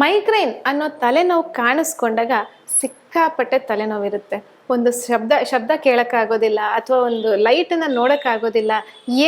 Migraine ಅನ್ನೋ ತಲೆನೋವು ಕಾಣಿಸ್ಕೊಂಡಾಗ ಸಿಕ್ಕಾಪಟ್ಟೆ ತಲೆನೋವಿರುತ್ತೆ. ಒಂದು ಶಬ್ದ ಶಬ್ದ ಕೇಳೋಕ್ಕಾಗೋದಿಲ್ಲ ಅಥವಾ ಒಂದು ಲೈಟನ್ನು ನೋಡೋಕ್ಕಾಗೋದಿಲ್ಲ.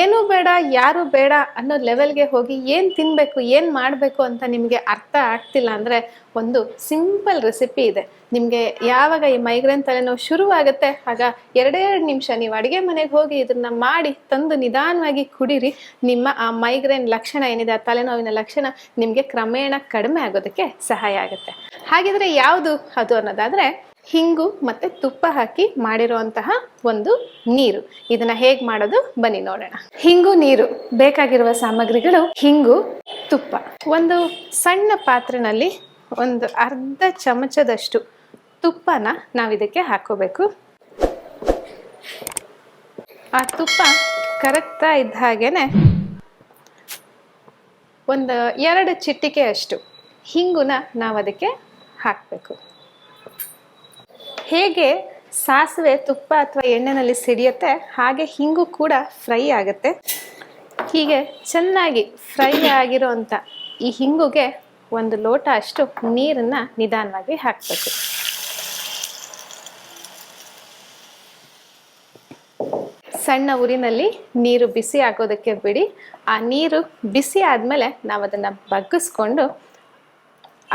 ಏನೂ ಬೇಡ, ಯಾರು ಬೇಡ ಅನ್ನೋ ಲೆವೆಲ್ಗೆ ಹೋಗಿ ಏನು ತಿನ್ನಬೇಕು ಏನು ಮಾಡಬೇಕು ಅಂತ ನಿಮಗೆ ಅರ್ಥ ಆಗ್ತಿಲ್ಲ ಅಂದರೆ ಒಂದು ಸಿಂಪಲ್ ರೆಸಿಪಿ ಇದೆ. ನಿಮಗೆ ಯಾವಾಗ ಈ ಮೈಗ್ರೇನ್ ತಲೆನೋವು ಶುರುವಾಗುತ್ತೆ, ಆಗ ಎರಡೆರಡು ನಿಮಿಷ ನೀವು ಅಡುಗೆ ಮನೆಗೆ ಹೋಗಿ ಇದನ್ನ ಮಾಡಿ ತಂದು ನಿಧಾನವಾಗಿ ಕುಡೀರಿ. ನಿಮ್ಮ ಆ ಮೈಗ್ರೇನ್ ಲಕ್ಷಣ ಏನಿದೆ, ಆ ತಲೆನೋವಿನ ಲಕ್ಷಣ ನಿಮಗೆ ಕ್ರಮೇಣ ಕಡಿಮೆ ಆಗೋದಕ್ಕೆ ಸಹಾಯ ಆಗುತ್ತೆ. ಹಾಗಿದ್ರೆ ಯಾವುದು ಅದು ಅನ್ನೋದಾದರೆ ಹಿಂಗು ಮತ್ತೆ ತುಪ್ಪ ಹಾಕಿ ಮಾಡಿರುವಂತಹ ಒಂದು ನೀರು. ಇದನ್ನ ಹೇಗೆ ಮಾಡೋದು? ಬನ್ನಿ ನೋಡೋಣ. ಹಿಂಗು ನೀರು ಬೇಕಾಗಿರುವ ಸಾಮಗ್ರಿಗಳು ಹಿಂಗು ತುಪ್ಪ. ಒಂದು ಸಣ್ಣ ಪಾತ್ರೆನಲ್ಲಿ ಒಂದು ಅರ್ಧ ಚಮಚದಷ್ಟು ತುಪ್ಪನ ನಾವು ಇದಕ್ಕೆ ಹಾಕೋಬೇಕು. ಆ ತುಪ್ಪ ಕರಗ್ತಾ ಇದ್ದ ಹಾಗೇನೆ ಒಂದು ಎರಡು ಚಿಟಿಕೆ ಅಷ್ಟು ಹಿಂಗುನ ನಾವು ಅದಕ್ಕೆ ಹಾಕಬೇಕು. ಹೇಗೆ ಸಾಸಿವೆ ತುಪ್ಪ ಅಥವಾ ಎಣ್ಣೆನಲ್ಲಿ ಸಿಡಿಯುತ್ತೆ, ಹಾಗೆ ಹಿಂಗು ಕೂಡ ಫ್ರೈ ಆಗುತ್ತೆ. ಹೀಗೆ ಚೆನ್ನಾಗಿ ಫ್ರೈ ಆಗಿರೋವಂಥ ಈ ಹಿಂಗುಗೆ ಒಂದು ಲೋಟ ಅಷ್ಟು ನೀರನ್ನ ನಿಧಾನವಾಗಿ ಹಾಕಬೇಕು. ಸಣ್ಣ ಊರಿನಲ್ಲಿ ನೀರು ಬಿಸಿ ಆಗೋದಕ್ಕೆ ಬಿಡಿ. ಆ ನೀರು ಬಿಸಿ ಆದಮೇಲೆ ನಾವು ಅದನ್ನು ಬಗ್ಗಿಸ್ಕೊಂಡು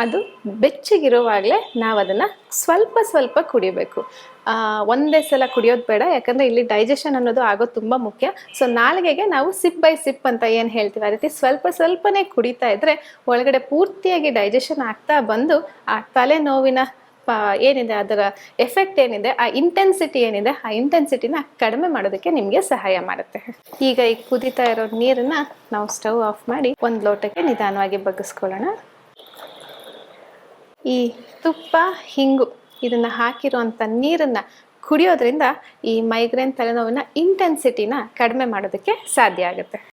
ಅದು ಬೆಚ್ಚಗಿರುವಾಗಲೇ ನಾವು ಅದನ್ನು ಸ್ವಲ್ಪ ಸ್ವಲ್ಪ ಕುಡಿಬೇಕು. ಒಂದೇ ಸಲ ಕುಡಿಯೋದು ಬೇಡ, ಯಾಕಂದರೆ ಇಲ್ಲಿ ಡೈಜೆಷನ್ ಅನ್ನೋದು ಆಗೋದು ತುಂಬ ಮುಖ್ಯ. ಸೊ ನಾಲಿಗೆಗೆ ನಾವು ಸಿಪ್ ಬೈ ಸಿಪ್ ಅಂತ ಏನು ಹೇಳ್ತೀವಿ, ಆ ರೀತಿ ಸ್ವಲ್ಪ ಸ್ವಲ್ಪನೇ ಕುಡಿತಾ ಇದ್ದರೆ ಒಳಗಡೆ ಪೂರ್ತಿಯಾಗಿ ಡೈಜೆಷನ್ ಆಗ್ತಾ ಬಂದು ಆ ತಲೆನೋವಿನ ಏನಿದೆ, ಅದರ ಎಫೆಕ್ಟ್ ಏನಿದೆ, ಆ ಇಂಟೆನ್ಸಿಟಿ ಏನಿದೆ, ಆ ಇಂಟೆನ್ಸಿಟಿನ ಕಡಿಮೆ ಮಾಡೋದಕ್ಕೆ ನಿಮಗೆ ಸಹಾಯ ಮಾಡುತ್ತೆ. ಈಗ ಈ ಕುದಿತಾ ಇರೋ ನೀರನ್ನು ನಾವು ಸ್ಟವ್ ಆಫ್ ಮಾಡಿ ಒಂದು ಲೋಟಕ್ಕೆ ನಿಧಾನವಾಗಿ ಬಗ್ಗಿಸ್ಕೊಳ್ಳೋಣ. ಈ ತುಪ್ಪ, ಹಿಂಗು ಇದನ್ನು ಹಾಕಿರುವಂಥ ನೀರನ್ನು ಕುಡಿಯೋದ್ರಿಂದ ಈ ಮೈಗ್ರೇನ್ ತಲೆನೋವಿನ ಇಂಟೆನ್ಸಿಟಿನ ಕಡಿಮೆ ಮಾಡೋದಕ್ಕೆ ಸಾಧ್ಯ ಆಗುತ್ತೆ.